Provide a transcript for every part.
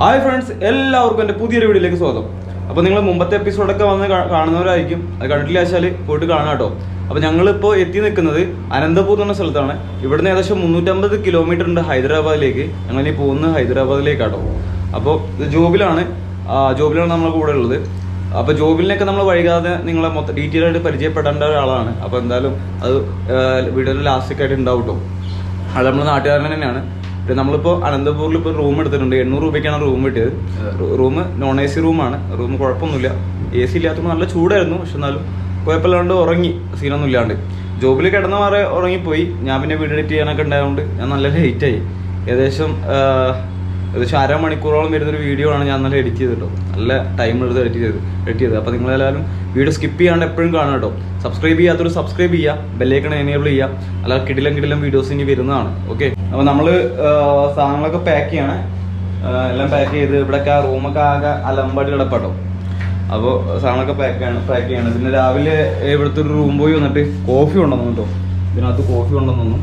Hi friends എല്ലാവർക്കും എന്റെ പുതിയൊരു വീഡിയോയിലേക്ക് സ്വാഗതം. അപ്പോൾ നിങ്ങൾ മുമ്പത്തെ എപ്പിസോഡൊക്കെ വന്ന് കാണുന്നവരായിരിക്കും. അത് കണ്ടിട്ടില്ല വെച്ചാൽ പോയിട്ട് കാണാം കേട്ടോ. അപ്പോൾ ഞങ്ങളിപ്പോൾ എത്തി നിൽക്കുന്നത് അനന്തപൂർ എന്ന സ്ഥലത്താണ്. ഇവിടുന്ന് ഏകദേശം മുന്നൂറ്റമ്പത് കിലോമീറ്റർ ഉണ്ട് ഹൈദരാബാദിലേക്ക്. ഞങ്ങൾ ഇനി പോകുന്നത് ഹൈദരാബാദിലേക്കാട്ടോ. അപ്പോൾ ജോബിലാണ്. ജോബിലാണ് നമ്മളെ കൂടെ ഉള്ളത്. അപ്പോൾ ജോബിലിനൊക്കെ നമ്മൾ വൈകാതെ നിങ്ങളെ മൊത്തം ഡീറ്റെയിൽ ആയിട്ട് പരിചയപ്പെടേണ്ട ഒരാളാണ്. അപ്പോൾ എന്തായാലും അത് വീഡിയോയിൽ ലാസ്റ്റൊക്കെ ഉണ്ടാവും കേട്ടോ. അത് നമ്മുടെ നാട്ടുകാരൻ തന്നെയാണ്. നമ്മളിപ്പോൾ അനന്തപൂരിൽ ഇപ്പോൾ റൂം എടുത്തിട്ടുണ്ട്. എണ്ണൂറ് രൂപയ്ക്കാണ് റൂം കിട്ടിയത്. റൂം നോൺ എ സി റൂമാണ് റൂം കുഴപ്പമൊന്നുമില്ല. എ സി ഇല്ലാത്തപ്പോൾ നല്ല ചൂടായിരുന്നു. പക്ഷെ എന്നാലും കുഴപ്പമില്ലാണ്ട് ഉറങ്ങി. സീനൊന്നും ഇല്ലാണ്ട്. ജോബിൽ കിടന്ന മാറി ഉറങ്ങിപ്പോയി. ഞാൻ പിന്നെ വീട് എഡിറ്റ് ചെയ്യാനൊക്കെ ഉണ്ടായതുകൊണ്ട് ഞാൻ നല്ല ലേറ്റായി ഏകദേശം ഏകദേശം അരമണിക്കൂറോളം വരുന്നൊരു വീഡിയോ ആണ് ഞാൻ നല്ല എഡിറ്റ് ചെയ്തിട്ടോ നല്ല ടൈം എടുത്ത് എഡിറ്റ് ചെയ്ത് എഡിറ്റ് ചെയ്തത്. അപ്പോൾ നിങ്ങളെല്ലാവരും വീഡിയോ സ്കിപ്പ് ചെയ്യാണ്ട് എപ്പോഴും കാണാം കേട്ടോ സബ്സ്ക്രൈബ് ചെയ്യാത്തൊരു സബ്സ്ക്രൈബ് ചെയ്യുക ബെല്ലേക്കൺ എനേബിൾ ചെയ്യുക അല്ലാതെ കിടിലം കിടിലം വീഡിയോസ് ഇനി വരുന്നതാണ്. ഓക്കെ അപ്പോൾ നമ്മൾ സാധനങ്ങളൊക്കെ പാക്ക് ചെയ്യാണ്. എല്ലാം പാക്ക് ചെയ്ത് ഇവിടെയൊക്കെ ആ റൂമൊക്കെ ആകെ അലമ്പാടി കിടപ്പാട്ടോ അപ്പോൾ സാധനങ്ങളൊക്കെ പാക്ക് ആണ് പാക്ക് ചെയ്യണം. പിന്നെ രാവിലെ ഇവിടുത്തെ ഒരു റൂം പോയി വന്നിട്ട് കോഫി ഉണ്ടെന്നു കേട്ടോ ഇതിനകത്ത് കോഫി ഉണ്ടെന്നു.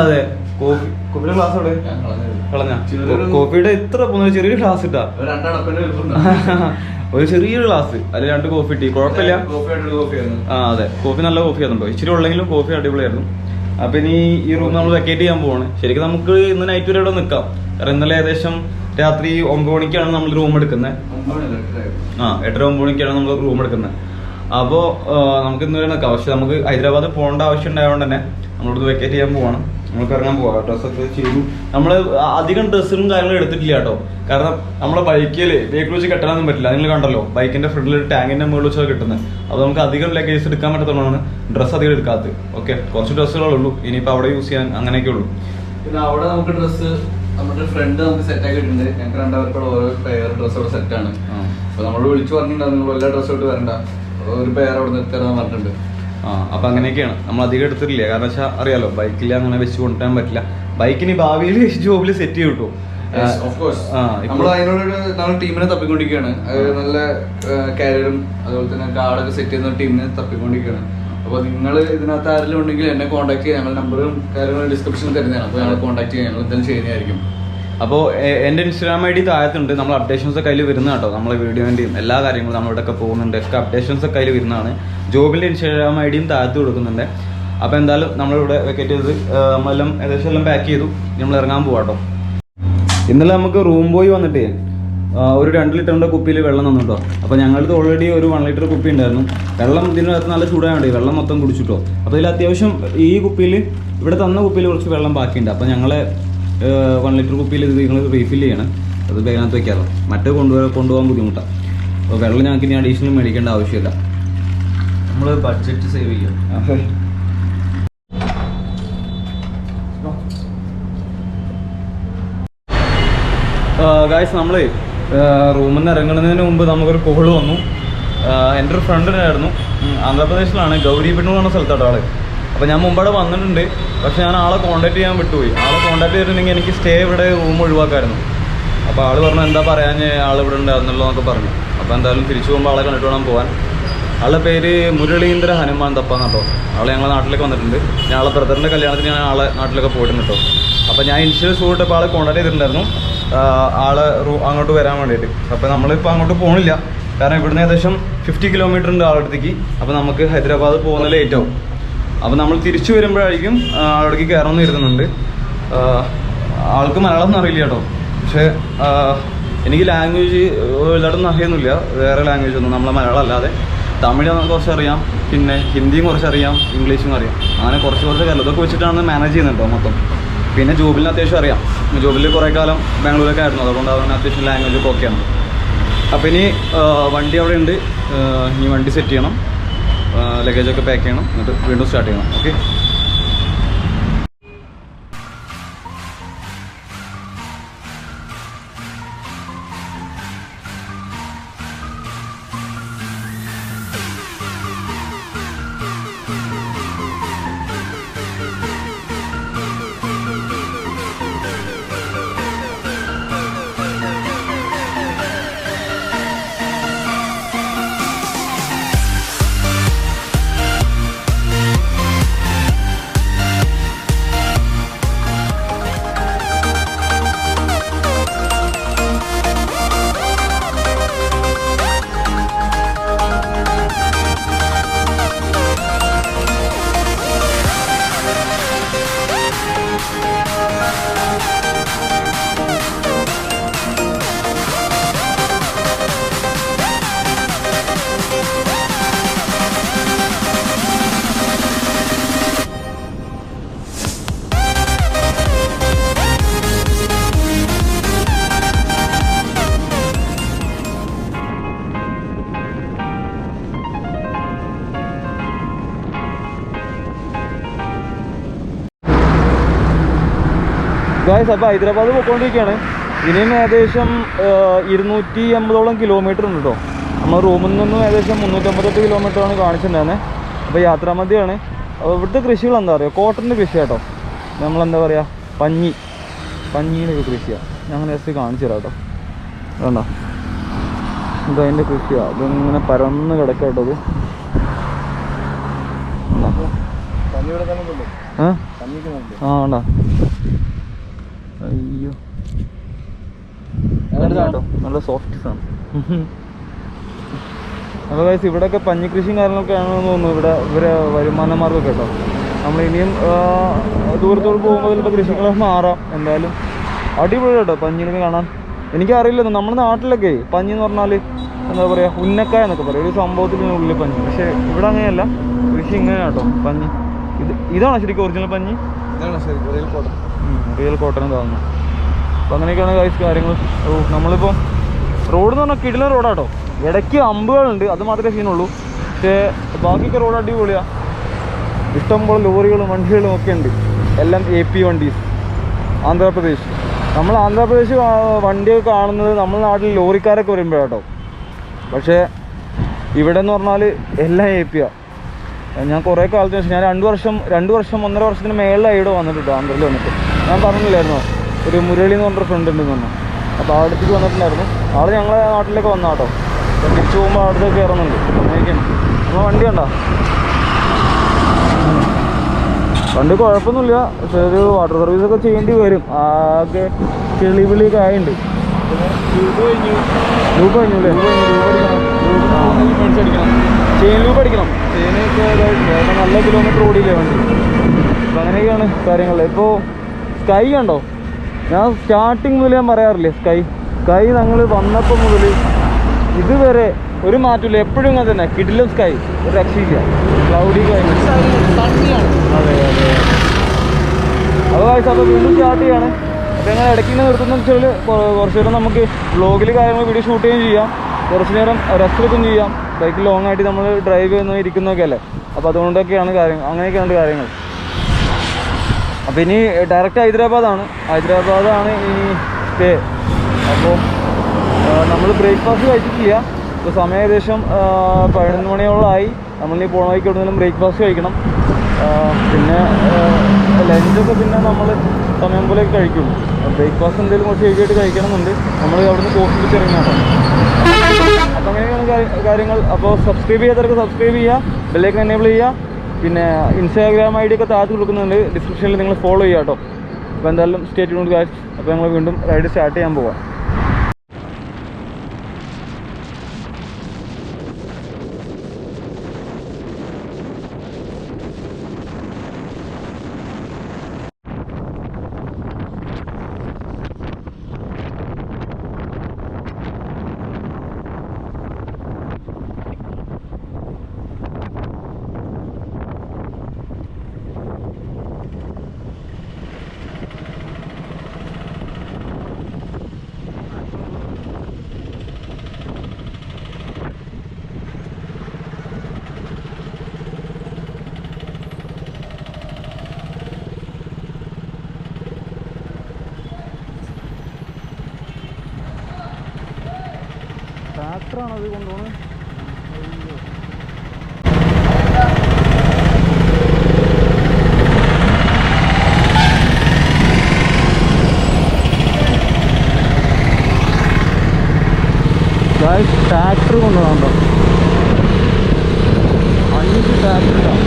അതെ. കോഫി കോഫിയുടെ ഗ്ലാസ് അവിടെ കളഞ്ഞ. ചെറിയൊരു- ഇത്ര പോകുന്ന ചെറിയൊരു ഗ്ലാസ് ഇട്ടാ? ഒരു ചെറിയൊരു ഗ്ലാസ് അതിൽ രണ്ട് കോഫി ഇട്ടി കുഴപ്പമില്ല. ആ അതെ. കോഫി നല്ല കോഫി ആയിരുന്നുണ്ടോ ഇച്ചിരി ഉള്ളെങ്കിലും കോഫി അടിപൊളിയായിരുന്നു. അപ്പൊ ഇനി ഈ റൂം നമ്മൾ വെക്കേറ്റ് ചെയ്യാൻ പോവാണ്. ശരിക്കും നമുക്ക് ഇന്ന് നൈറ്റ് വരെ ഇവിടെ നിൽക്കാം. കാരണം ഇന്നലെ ഏകദേശം രാത്രി ഒമ്പത് മണിക്കാണ് നമ്മൾ റൂം എടുക്കുന്നത്. ആ എട്ടര ഒമ്പത് മണിക്കാണ് നമ്മൾ റൂം എടുക്കുന്നത്. അപ്പോൾ നമുക്ക് ഇന്ന് വരെ നിൽക്കാം. പക്ഷെ നമുക്ക് ഹൈദരാബാദ് പോകേണ്ട ആവശ്യം ഉണ്ടായതുകൊണ്ട് തന്നെ നമ്മളിത് വെക്കേറ്റ് ചെയ്യാൻ പോവാണ്. നമുക്ക് ഇറങ്ങാൻ പോവാം ഡ്രസ്സൊക്കെ ചെയ്തു. നമ്മൾ അധികം ഡ്രസ്സും കാര്യങ്ങളും എടുത്തിട്ടില്ല കേട്ടോ. കാരണം നമ്മളെ ബൈക്കിൽ ബൈക്കിൽ വെച്ച് കെട്ടാനൊന്നും പറ്റില്ല. നിങ്ങൾ കണ്ടല്ലോ ബൈക്കിന്റെ ഫ്രണ്ടിൽ ഒരു ടാങ്കിന്റെ മുകളിൽ വെച്ചാൽ കിട്ടുന്നത്. അപ്പോൾ നമുക്ക് അധികം ലഗേജ് എടുക്കാൻ പറ്റത്തുള്ളതാണ് ഡ്രസ്സ് അധികം എടുക്കാത്തത്. ഓക്കെ കുറച്ച് ഡ്രസ്സുകളേ ഉള്ളൂ. ഇനിയിപ്പോൾ അവിടെ യൂസ് ചെയ്യാൻ അങ്ങനെയൊക്കെ ഉള്ളൂ. പിന്നെ അവിടെ നമുക്ക് ഡ്രസ്സ് നമ്മുടെ ഫ്രണ്ട് നമുക്ക് സെറ്റ് ആക്കിയിട്ടുണ്ട് ഞങ്ങൾക്ക് രണ്ടുപേർക്കുള്ള ഓരോ പെയർ ഡ്രസ്സ് അവിടെ സെറ്റ് ആണ്. ആ. അപ്പൊ നമ്മൾ വിളിച്ചു പറഞ്ഞിട്ടുണ്ടായിരുന്നു എല്ലാ ഡ്രസ്സും ഇട്ട് വരണ്ട. ഒരു പെയർ അവിടെ നിർത്തരാന്ന് പറഞ്ഞിട്ടുണ്ട്. ആ അപ്പൊ അങ്ങനെയൊക്കെയാണ്. നമ്മൾ അധികം എടുത്തിട്ടില്ല. കാരണം വെച്ചാൽ അറിയാലോ ബൈക്കിൽ അങ്ങനെ വെച്ച് കൊണ്ടുവരാൻ പറ്റില്ല. ബൈക്കിന് ഭാവിയിൽ ജോബിൽ സെറ്റ് ചെയ്യും കിട്ടും. നമ്മൾ അതിനോട് നമ്മൾ ടീമിനെ തപ്പിക്കൊണ്ടിരിക്കുകയാണ്. നല്ല കാരിയറും അതുപോലെ തന്നെ കാർഡൊക്കെ സെറ്റ് ചെയ്യുന്ന ടീമിനെ തപ്പിക്കൊണ്ടിരിക്കുകയാണ്. അപ്പോൾ നിങ്ങൾ ഇതിനകത്ത് ആരെങ്കിലും ഉണ്ടെങ്കിൽ എന്നെ കോൺടാക്ട് ചെയ്യാം. ഞങ്ങൾ നമ്പറും കാര്യങ്ങളും ഡിസ്ക്രിപ്ഷനിൽ തരുന്നതാണ്. അപ്പോൾ ഞങ്ങൾ കോൺടാക്ട് ചെയ്യാം. ഞങ്ങൾ എന്തായാലും ചെയ്യുന്നതായിരിക്കും അപ്പോൾ എന്റെ ഇൻസ്റ്റാഗ്രാം ഐ ഡി താഴത്തുണ്ട്. നമ്മൾ അപ്ഡേഷൻസ് കയ്യിൽ വരുന്നതാട്ടോ വരുന്ന കേട്ടോ. നമ്മളെ വീഡിയോന്റെയും എല്ലാ കാര്യങ്ങളും നമ്മളിവിടെയൊക്കെ പോകുന്നുണ്ട്. ഒക്കെ അപ്ഡേഷൻസ് ഒക്കെ അതിൽ വരുന്നതാണ്. ജോബിന്റെ ഇൻസ്റ്റാഗ്രാം ഐ ഡിയും താഴ്ത്തി കൊടുക്കുന്നുണ്ട്. അപ്പോൾ എന്തായാലും നമ്മളിവിടെ വെക്കേറ്റ് ചെയ്ത് നമ്മളെല്ലാം ഏകദേശം എല്ലാം പാക്ക് ചെയ്തു. നമ്മൾ ഇറങ്ങാൻ പോവാട്ടോ ഇന്നലെ നമുക്ക് റൂം ബോയ് വന്നിട്ട് ഒരു രണ്ട് ലിറ്ററിന്റെ കുപ്പിയിൽ വെള്ളം തന്നു കേട്ടോ അപ്പോൾ ഞങ്ങൾക്ക് ഓൾറെഡി ഒരു വൺ ലിറ്റർ കുപ്പി ഉണ്ടായിരുന്നു. വെള്ളം ഇതിനകത്ത് നല്ല ചൂടായതുകൊണ്ട് വെള്ളം മൊത്തം കുടിച്ചിട്ടോ. അപ്പോൾ ഇതിൽ അത്യാവശ്യം ഈ കുപ്പിയിൽ ഇവിടെ തന്ന കുപ്പിയിൽ കുറച്ച് വെള്ളം ബാക്കിയുണ്ട്. അപ്പോൾ ഞങ്ങളെ വൺ ലിറ്റർ കുപ്പിയിൽ ഇത് നിങ്ങൾ റീഫിൽ ചെയ്യണം. അത് വേഗത്ത് വയ്ക്കാറുള്ളൂ മറ്റേ കൊണ്ടുപോകാൻ കൊണ്ടുപോകാൻ ബുദ്ധിമുട്ടാണ് അപ്പോൾ വെള്ളം ഞങ്ങൾക്ക് ഇനി അഡീഷണൽ മേടിക്കേണ്ട ആവശ്യമില്ല. നമ്മൾ ബഡ്ജറ്റ് സേവ് ചെയ്യാം. ഗായ്സ് നമ്മൾ റൂമിൽ നിന്ന് ഇറങ്ങുന്നതിന് മുമ്പ് നമുക്കൊരു കോൾ വന്നു. എന്റെ ഒരു ഫ്രണ്ടിനായിരുന്നു ആന്ധ്രാപ്രദേശിലാണ്. ഗൗരി പെണ്ണു പറഞ്ഞ സ്ഥലത്താണ് ആൾ. അപ്പോൾ ഞാൻ മുമ്പവിടെ വന്നിട്ടുണ്ട്. പക്ഷെ ഞാൻ ആളെ കോൺടാക്ട് ചെയ്യാൻ വിട്ടുപോയി. ആളെ കോൺടാക്ട് ചെയ്തിട്ടുണ്ടെങ്കിൽ എനിക്ക് സ്റ്റേ ഇവിടെ റൂം ഒഴിവാക്കായിരുന്നു. അപ്പോൾ ആൾ പറഞ്ഞു എന്താ പറയാൻ ആൾ ഇവിടെ ഉണ്ടായിരുന്നല്ലോ പറഞ്ഞു. അപ്പോൾ എന്തായാലും തിരിച്ചു പോകുമ്പോൾ ആളെ കണ്ടിട്ട് വേണം പോകാൻ ആളുടെ പേര് മുരളീന്ദ്ര ഹനുമാൻ തപ്പ കേട്ടോ ആളെ ഞങ്ങളെ നാട്ടിലേക്ക് വന്നിട്ടുണ്ട്. ഞാൻ ആളെ ബ്രദറിന്റെ കല്യാണത്തിന് ഞാൻ ആളെ നാട്ടിലൊക്കെ പോയിട്ടുണ്ട് കേട്ടോ അപ്പോൾ ഞാൻ ഇൻഷുറൻസ് പോയിട്ടപ്പോൾ ആളെ കോൺടാക്ട് ചെയ്തിട്ടുണ്ടായിരുന്നു. ആളെ അങ്ങോട്ട് വരാൻ വേണ്ടിയിട്ട്. അപ്പോൾ നമ്മളിപ്പോൾ അങ്ങോട്ട് പോകണില്ല കാരണം ഇവിടുന്ന് ഏകദേശം ഫിഫ്റ്റി കിലോമീറ്റർ ഉണ്ട് ആളടുത്തേക്ക് അപ്പോൾ നമുക്ക് ഹൈദരാബാദ് പോകുന്ന ലേറ്റ് ആവും അപ്പോൾ നമ്മൾ തിരിച്ചു വരുമ്പോഴായിരിക്കും ആളുടെ കയറണമെന്ന് കരുതുന്നുണ്ട്. ആൾക്ക് മലയാളം ഒന്നും അറിയില്ല കേട്ടോ പക്ഷേ എനിക്ക് ലാംഗ്വേജ് എല്ലായിടത്തും അറിയുന്നില്ല വേറെ ലാംഗ്വേജ് ഒന്നും. നമ്മളെ മലയാളം അല്ലാതെ. തമിഴ് കുറച്ച് അറിയാം പിന്നെ ഹിന്ദിയും കുറച്ച് അറിയാം ഇംഗ്ലീഷും അറിയാം. അങ്ങനെ കുറച്ച് കുറച്ച് കാര്യം ഇതൊക്കെ വെച്ചിട്ടാണ് മാനേജ് ചെയ്യുന്നുണ്ടോ മൊത്തം. പിന്നെ ജോബിലിന് അത്യാവശ്യം അറിയാം. ജോബിൽ കുറേ കാലം ബാംഗ്ലൂരൊക്കെ ആയിരുന്നു. അതുകൊണ്ട് അവന് അത്യാവശ്യം ലാംഗ്വേജ് ഒക്കെ ഓക്കെയാണ് അപ്പോൾ ഇനി വണ്ടി അവിടെ ഉണ്ട്. ഇനി വണ്ടി സെറ്റ് ചെയ്യണം. ലഗേജൊക്കെ പാക്ക് ചെയ്യണം. എന്നിട്ട് വീണ്ടും സ്റ്റാർട്ട് ചെയ്യണം. ഓക്കെ ഗായ്സ് അപ്പോൾ ഹൈദരാബാദ് പോയിക്കൊണ്ടിരിക്കുകയാണ്. ഇനിയും ഏകദേശം ഇരുന്നൂറ്റി അമ്പതോളം കിലോമീറ്റർ ഉണ്ട് കേട്ടോ നമ്മൾ റൂമിൽ നിന്നും ഏകദേശം മുന്നൂറ്റമ്പത്തെട്ട് കിലോമീറ്ററാണ് കാണിച്ചിട്ടുണ്ടായിരുന്നത് അപ്പോൾ യാത്രാമധ്യമാണ് അപ്പോൾ ഇവിടുത്തെ കൃഷികൾ എന്താ പറയുക കോട്ടന്റെ കൃഷി കേട്ടോ നമ്മളെന്താ പറയുക പഞ്ഞി. പഞ്ഞീനൊക്കെ ഒരു കൃഷിയാണ് ഞങ്ങൾ ജസ്റ്റ് കാണിച്ചു തരാം കേട്ടോ വേണ്ട ഇത് അതിന്റെ കൃഷിയാണ് ഇതിങ്ങനെ പരന്ന് കിടക്കാം കേട്ടോ ഇത്? ആ വേണ്ട അയ്യോ. നല്ല സോഫ്റ്റ് സാധനം അപ്പോൾ ഗൈസ് ഇവിടെയൊക്കെ പഞ്ഞിക്കൃഷിയും കാര്യങ്ങളൊക്കെ ആണെന്ന് തോന്നുന്നു. ഇവിടെ ഇവരെ വരുമാന മാർഗം കേട്ടോ നമ്മൾ ഇനിയും ദൂരത്തോട് പോകുമ്പോൾ ചിലപ്പോൾ കൃഷികൾ മാറാം. എന്തായാലും അടിപൊളി കേട്ടോ പഞ്ഞിനൊക്കെ കാണാൻ. എനിക്കറിയില്ലെന്ന് നമ്മുടെ നാട്ടിലൊക്കെ പഞ്ഞി എന്ന് പറഞ്ഞാൽ എന്താ പറയുക ഉന്നക്കായ എന്നൊക്കെ പറയും. ഒരു സംഭവത്തിന് ഉള്ളിൽ പഞ്ഞി. പക്ഷേ ഇവിടെ അങ്ങനെയല്ല. കൃഷി ഇങ്ങനെയാണ് കേട്ടോ പഞ്ഞി. ഇത് ഇതാണോ ശരിക്കും ഒറിജിനൽ പഞ്ഞി? റിയൽ കോട്ടൺ തോന്നുന്നു. അപ്പോൾ അങ്ങനെയൊക്കെയാണ് കാഴ്ച കാര്യങ്ങൾ ഓ നമ്മളിപ്പോൾ റോഡ് എന്ന് പറഞ്ഞാൽ കിടിലൻ റോഡാട്ടോ ഇടയ്ക്ക് അമ്പുകളുണ്ട് അത് മാത്രമേ സീനുള്ളൂ. പക്ഷേ ബാക്കിയൊക്കെ റോഡ് അടിപൊളിയാണ് ഇഷ്ടംപോലെ ലോറികളും വണ്ടികളും ഒക്കെ ഉണ്ട്. എല്ലാം എ പി വണ്ടീസ്. ആന്ധ്രാപ്രദേശ്. നമ്മൾ ആന്ധ്രാപ്രദേശ് വണ്ടിയൊക്കെ കാണുന്നത് നമ്മുടെ നാട്ടിൽ ലോറിക്കാരൊക്കെ വരുമ്പോഴാട്ടോ. പക്ഷേ ഇവിടെ എന്ന് പറഞ്ഞാൽ എല്ലാം എ പിയാണ് ഞാൻ കുറേ കാലത്തിന് ശേഷം ഞാൻ രണ്ട് വർഷം രണ്ട് വർഷം ഒന്നര വർഷത്തിന് മേളിലായി ഇവിടെ വന്നിട്ടുണ്ട് ആന്ധ്രയിൽ വന്നിട്ട്. ഞാൻ പറഞ്ഞില്ലായിരുന്നോ? ഒരു മുരളി എന്ന് പറഞ്ഞൊരു ഫ്രണ്ട് ഉണ്ടെന്ന് പറഞ്ഞു. അപ്പോൾ അടുത്തേക്ക് വന്നിട്ടുണ്ടായിരുന്നു. ആൾ ഞങ്ങളെ നാട്ടിലേക്ക് വന്ന കേട്ടോ. തിരിച്ചു പോകുമ്പോൾ അവിടുത്തെ കയറുന്നുണ്ട്. അങ്ങനെയൊക്കെയാണ് അപ്പോൾ വണ്ടി ഉണ്ടോ വണ്ടി കുഴപ്പമൊന്നുമില്ല. പക്ഷേ ഒരു വാട്ടർ സർവീസ് ഒക്കെ ചെയ്യേണ്ടി വരും. ആകെ ചെളി വിളിയൊക്കെ ആയിട്ടുണ്ട് ലൂപ്പ് കഴിഞ്ഞു അല്ലേ? ചെയിൻ ലൂപ്പ് അടിക്കണം. ചെയിനൊക്കെ ഇതായിട്ടുണ്ട് നല്ല കിലോമീറ്റർ ഓടിയില്ലേ വണ്ടി. അപ്പം അങ്ങനെയൊക്കെയാണ് കാര്യങ്ങൾ ഇപ്പോൾ സ്കൈ കണ്ടോ? ഞാൻ സ്റ്റാർട്ടിങ് മുതൽ ഞാൻ പറയാറില്ലേ സ്കൈ സ്കൈ ഞങ്ങൾ വന്നപ്പോൾ മുതൽ ഇതുവരെ ഒരു മാറ്റമില്ല എപ്പോഴും അങ്ങനെ തന്നെ. കിഡിലും സ്കൈ ഒരു രക്ഷയില്ല. ക്ലൗഡി കഴിഞ്ഞു അതെ അതെ അപ്പോൾ കാഴ്ച അപ്പോൾ വീണ്ടും സ്റ്റാർട്ട് ചെയ്യാണ്. അപ്പോൾ ഞങ്ങൾ ഇടയ്ക്ക് നിന്ന് നിർത്തുന്ന വെച്ചാൽ കുറച്ച് നേരം നമുക്ക് വ്ളോഗിൽ കാര്യങ്ങൾ വീഡിയോ ഷൂട്ട് ചെയ്യുകയും ചെയ്യാം. കുറച്ച് നേരം റെസ്റ്റ് എടുക്കുകയും ചെയ്യാം. ബൈക്ക് ലോങ് ആയിട്ട് നമ്മൾ ഡ്രൈവ് ചെയ്യുന്ന ഇരിക്കുന്നൊക്കെ അല്ലേ? അപ്പോൾ അതുകൊണ്ടൊക്കെയാണ് കാര്യങ്ങൾ. അങ്ങനെയൊക്കെയാണ് കാര്യങ്ങൾ. അപ്പോൾ ഇനി ഡയറക്റ്റ് ഹൈദരാബാദാണ്. ഹൈദരാബാദാണ് ഇനി സ്റ്റേ അപ്പോൾ നമ്മൾ ബ്രേക്ക്ഫാസ്റ്റ് കഴിച്ചിട്ടില്ല ഇപ്പോൾ സമയം ഏകദേശം പതിനൊന്ന് മണിയോളമായി നമ്മളിനി പോണ വഴിക്ക് എവിടെയെങ്കിലും ബ്രേക്ക്ഫാസ്റ്റ് കഴിക്കണം. പിന്നെ ലഞ്ചൊക്കെ പിന്നെ നമ്മൾ സമയം പോലെ കഴിക്കുള്ളൂ ബ്രേക്ക്ഫാസ്റ്റ് എന്തെങ്കിലും കുറച്ച് ഹെവി ആയിട്ട് കഴിക്കണമെന്നുണ്ട്. നമ്മൾ അവിടുന്ന് കോസ്റ്റ് പിടിച്ചിറങ്ങിയാണ് അപ്പോൾ അങ്ങനെയൊക്കെയാണ് കാര്യ- കാര്യങ്ങൾ. അപ്പോൾ സബ്സ്ക്രൈബ് ചെയ്യാത്തവർക്ക് സബ്സ്ക്രൈബ് ചെയ്യുക ബെല്ലേക്ക് എനേബിൾ ചെയ്യുക പിന്നെ ഇൻസ്റ്റാഗ്രാം ഐ ഡി ഒക്കെ താഴ്ത്തി കൊടുക്കുന്നുണ്ട്. ഡിസ്ക്രിപ്ഷനിൽ നിങ്ങൾ ഫോളോ ചെയ്യാം കേട്ടോ അപ്പോൾ എന്തായാലും സ്റ്റേറ്റ് കാശ് അപ്പോൾ ഞങ്ങൾ വീണ്ടും റൈഡ് സ്റ്റാർട്ട് ചെയ്യാൻ പോവാം. ട്രാക്ടറാണ് അത് കൊണ്ടുപോകുന്നത്. ട്രാക്ടർ കൊണ്ടുപോകാണ്ടോ അഞ്ച് ട്രാക്ടർ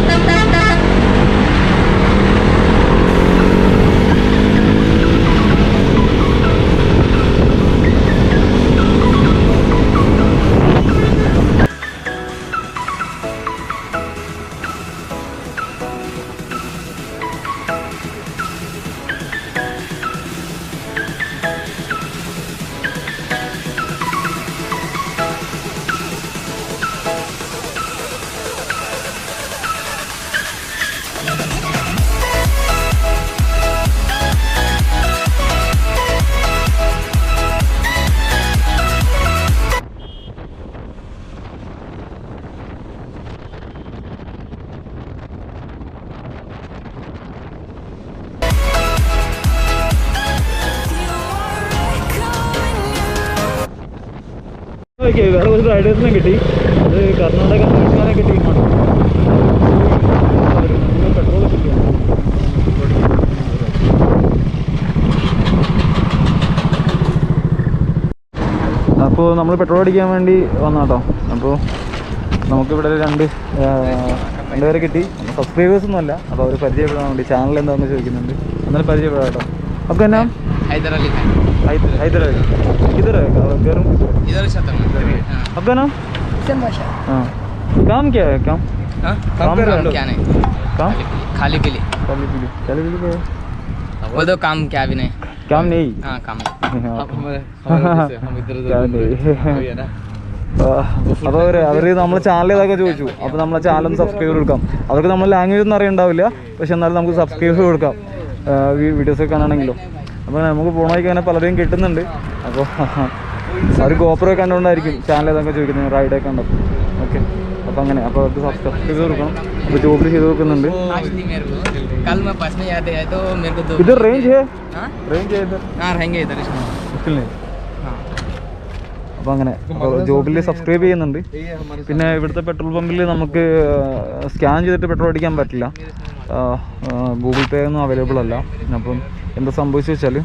റൈഡേഴ്സിനൊക്കെ വേറെ ഒരു റൈഡേഴ്സിനെ കിട്ടി. അത് കർണാടക സർക്കാരെ കിട്ടി. അപ്പോൾ നമ്മൾ പെട്രോൾ അടിക്കാൻ വേണ്ടി വന്ന കേട്ടോ അപ്പോൾ നമുക്കിവിടെ രണ്ട് രണ്ടുപേരെ കിട്ടി. സബ്സ്ക്രൈബേഴ്സ് ഒന്നും അല്ല അപ്പോൾ അവർ പരിചയപ്പെടാൻ വേണ്ടി ചാനൽ എന്താണെന്ന് ചോദിക്കുന്നുണ്ട്. എന്നാലും പരിചയപ്പെടാം കേട്ടോ. അപ്പോൾ എന്നാ? ഹൈദരാലി अली खान इधर है किधर है घर इधर ही छतम हाँ आपका नाम हाँ काम क्या है काम हाँ? काम कर रहे हो? क्या नहीं काम खाली पीली खाली पीली खाली पीली क्या है वो तो काम क्या भी नहीं काम नहीं हाँ काम हाँ। हम इधर क्या नहीं അപ്പോൾ അവർ അവർ നമ്മളെ ചാനൽ ഏതൊക്കെ ചോദിച്ചു അപ്പോൾ നമ്മളെ ചാനൽ ഒന്ന് സബ്സ്ക്രൈബ് കൊടുക്കാം അവർക്ക് നമ്മളെ ലാംഗ്വേജ് ഒന്നും അറിയണ്ടാവില്ല പക്ഷെ എന്നാലും നമുക്ക് സബ്സ്ക്രൈബ് കൊടുക്കാം വീഡിയോസ് ഒക്കെ കാണാണെങ്കിലോ അപ്പോൾ നമുക്ക് പോണ വഴിക്ക് അങ്ങനെ പലരെയും കിട്ടുന്നുണ്ട്. അപ്പോൾ അവർ ഗോപ്രോ കണ്ടുകൊണ്ടായിരിക്കും ചാനൽ ഏതൊക്കെ ചോദിക്കുന്നത് റൈഡൊക്കെ ഉണ്ടോ ഓക്കെ അപ്പോൾ അങ്ങനെ അപ്പോൾ അവർക്ക് സബ്സ്ക്രൈബ് ചെയ്ത് കൊടുക്കണം. അപ്പോൾ ജോബ് ചെയ്ത് കൊടുക്കുന്നുണ്ട്. ഇത് റേഞ്ച് റേഞ്ച് അപ്പോൾ അങ്ങനെ ജോബിൽ സബ്സ്ക്രൈബ് ചെയ്യുന്നുണ്ട്. പിന്നെ ഇവിടുത്തെ പെട്രോൾ പമ്പിൽ നമുക്ക് സ്കാൻ ചെയ്തിട്ട് പെട്രോൾ അടിക്കാൻ പറ്റില്ല. ഗൂഗിൾ പേ ഒന്നും അവൈലബിൾ അല്ല. അപ്പം എന്താ സംഭവിച്ചു വെച്ചാൽ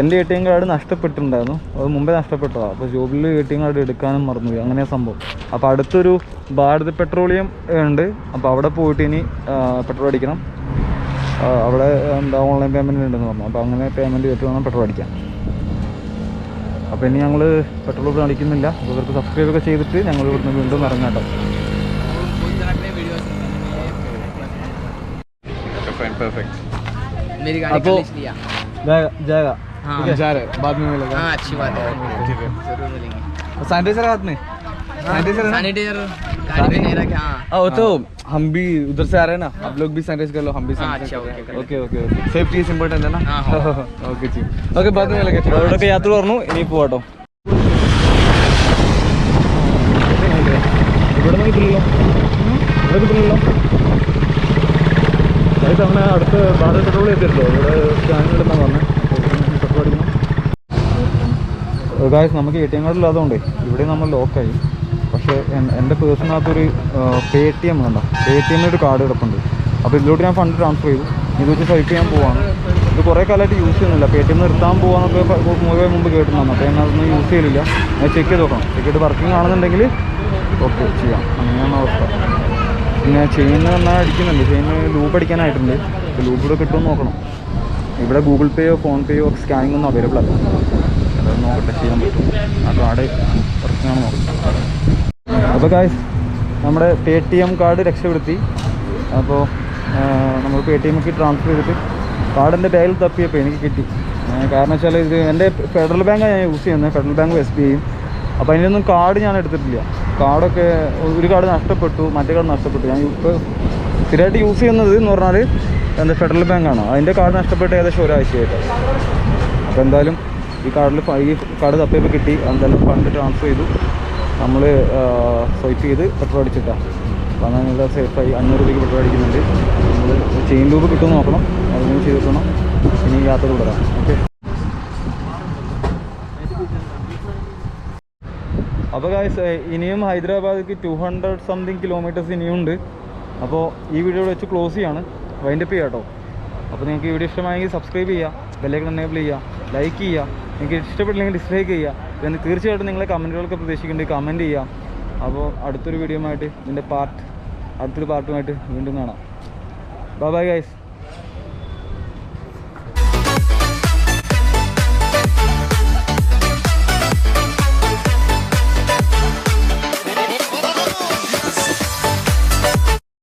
എന്റെ എ ടി എം കാർഡ് നഷ്ടപ്പെട്ടിട്ടുണ്ടായിരുന്നു. അത് മുമ്പേ നഷ്ടപ്പെട്ടതാണ് അപ്പോൾ ജോബിൽ എ ടി എം കാർഡ് എടുക്കാനും മറന്നുപോയി. അങ്ങനെ സംഭവം. അപ്പോൾ അടുത്തൊരു ഭാരത് പെട്രോളിയം ഉണ്ട്. അപ്പോൾ അവിടെ പോയിട്ട് ഇനി പെട്രോൾ അടിക്കണം. അവിടെ എന്താ ഓൺലൈൻ പേയ്മെന്റ് ഉണ്ടെന്ന് പറഞ്ഞു. അപ്പോൾ അങ്ങനെ പേയ്മെന്റ് ചെയ്തിട്ട് വേണം പെട്രോൾ അടിക്കാം അപ്പോൾ ഇനി ഞങ്ങൾ പെട്രോൾ അടിക്കുന്നില്ല. അപ്പോൾ ഇവർക്ക് സബ്സ്ക്രൈബൊക്കെ ചെയ്തിട്ട് ഞങ്ങൾ ഇവിടുന്ന് വീണ്ടും ഇറങ്ങാം मेरी गाड़ी आपको- का लिस्ट लिया ജാഗ हाँ जा रहे हैं, बाद में मिलेगा हाँ अच्छी बात है ठीक है जरूर मिलेंगे सैनिटाइजर हाथ में सैनिटाइजर है ना सैनिटाइजर गाड़ी में नहीं रखे हाँ हाँ वो तो हम भी उधर से आ रहे हैं ना आप लोग भी सैनिटाइज कर लो हम भी हाँ, sanitize अच्छा, कर रहे हैं। Okay, okay okay okay safety is important है ना हाँ, हाँ। ओके जी ओके बाद में मिलेगा അപ്പോൾ ഇവിടെയൊക്കെ യാത്ര പറഞ്ഞു ഇനി പോവാട്ടോ ഇവിടെ നിന്ന് കിട്ടില്ലല്ലോ ഇവിടെ കിട്ടില്ലല്ലോ അതായത് അങ്ങനെ അടുത്ത് ഭാരത പെട്രോൾ എത്തിയല്ലോ ഇവിടെ പറഞ്ഞത് പെട്രോൾ അടിക്കണം ഗായ്സ് നമുക്ക് എ ടി എം ഇല്ലാത്തതുകൊണ്ട് ഇവിടെ നമ്മൾ ലോക്കായി പക്ഷേ എന്റെ പേഴ്സണകത്തൊരു പേ ടി എം വേണ്ട പേ ടി എമ്മിന്റെ ഒരു കാർഡ് കിടപ്പുണ്ട്. അപ്പോൾ ഇതിലോട്ട് ഞാൻ ഫണ്ട് ട്രാൻസ്ഫർ ചെയ്തു. ഇത് വെച്ച് സ്വൈപ്പ് ചെയ്യാൻ പോവാണ്. ഇത് കുറേ കാലമായിട്ട് യൂസ് ചെയ്യുന്നില്ല. പേ ടി എം നിർത്താൻ പോകാന്നൊക്കെ മുഴുവൻ മുമ്പ് കേട്ടിട്ടുണ്ടായിരുന്നു അപ്പോൾ ഞാൻ അതൊന്നും യൂസ് ചെയ്യലില്ല ഞാൻ ചെക്ക് ചെയ്ത് നോക്കണം. ചെക്ക് ചെയ്ത് വർക്കിംഗ് ആണെന്നുണ്ടെങ്കിൽ ഓക്കെ ചെയ്യാം. അങ്ങനെയാണ് അവസ്ഥ. പിന്നെ ചെയിൻ നന്നായി അടിക്കുന്നുണ്ട്. Chain loop അടിക്കാനായിട്ടുണ്ട്. ലൂപ്പ് കൂടെ കിട്ടുമെന്ന് നോക്കണം. ഇവിടെ ഗൂഗിൾ പേയോ ഫോൺ പേയോ സ്കാനിങ് ഒന്നും അവൈലബിൾ അല്ല. അതൊന്നും നോക്കട്ടെ ചെയ്യാൻ പറ്റും. ആ കാർഡ് പ്രശ്നമാണ് നോക്കുന്നത് അപ്പോൾ ഗായ്സ് നമ്മുടെ പേ ടി എം കാർഡ് രക്ഷപ്പെടുത്തി. അപ്പോൾ നമ്മൾ പേ ടി എമ്മൊക്കെ ട്രാൻസ്ഫർ ചെയ്തിട്ട് കാർഡ് എന്റെ ബാഗിൽ തപ്പിയപ്പോൾ എനിക്ക് കിട്ടി. കാരണം വെച്ചാൽ ഇത് എന്റെ ഫെഡറൽ ബാങ്കാണ് ഞാൻ യൂസ് ചെയ്യുന്നത്. ഫെഡറൽ ബാങ്കും എസ് ബി ഐയും അപ്പോൾ അതിനൊന്നും കാർഡ് ഞാൻ എടുത്തിട്ടില്ല. കാർഡൊക്കെ ഒരു കാർഡ് നഷ്ടപ്പെട്ടു മറ്റേ കാർഡ് നഷ്ടപ്പെട്ടു. ഞാൻ ഇപ്പോൾ സ്ഥിരമായിട്ട് യൂസ് ചെയ്യുന്നത് എന്ന് പറഞ്ഞാൽ എന്താ ഫെഡറൽ ബാങ്കാണ് അതിന്റെ കാർഡ് നഷ്ടപ്പെട്ട് ഏകദേശം ഒരാഴ്ചയായിട്ട്. അപ്പോൾ എന്തായാലും ഈ കാർഡിൽ ഈ കാർഡ് തപ്പിയപ്പോൾ കിട്ടി. എന്തായാലും ഫണ്ട് ട്രാൻസ്ഫർ ചെയ്തു. നമ്മൾ സ്വൈപ്പ് ചെയ്ത് പെട്രോൾ അടിച്ചിട്ടാണ് അപ്പോൾ അങ്ങനെ നല്ല സേഫായി അഞ്ഞൂറ് രൂപയ്ക്ക് പെട്രോൾ അടിക്കുന്നുണ്ട്. നമ്മൾ ചെയിൻ ലൂപ്പ് കിട്ടുമെന്ന് നോക്കണം. അതിനും ചെയ്തിട്ടണം ഇനി യാത്ര തുടരാം ഓക്കെ അപ്പോൾ ഗായ്സ് ഇനിയും ഹൈദരാബാദിക്ക് ടു ഹൺഡ്രഡ് സംതിങ് കിലോമീറ്റേഴ്സ് ഇനിയും ഉണ്ട് അപ്പോൾ ഈ വീഡിയോ വെച്ച് ക്ലോസ് ചെയ്യാണ്. വൈൻഡപ്പ് ചെയ്യാം കേട്ടോ അപ്പോൾ നിങ്ങൾക്ക് വീഡിയോ ഇഷ്ടമായെങ്കിൽ സബ്സ്ക്രൈബ് ചെയ്യുക ബെല്ലൈക്കൺ എനേബിൾ ചെയ്യുക ലൈക്ക് ചെയ്യുക നിങ്ങൾക്ക് ഇഷ്ടപ്പെട്ടില്ലെങ്കിൽ ഡിസ്ലൈക്ക് ചെയ്യുക എന്ന് തീർച്ചയായിട്ടും നിങ്ങളെ കമന്റുകളൊക്കെ പ്രതീക്ഷിക്കുന്നുണ്ട് കമന്റ് ചെയ്യുക അപ്പോൾ അടുത്തൊരു വീഡിയോ ആയിട്ട് ഇതിന്റെ പാർട്ട് അടുത്തൊരു പാർട്ടുമായിട്ട് വീണ്ടും കാണാം. Bye bye guys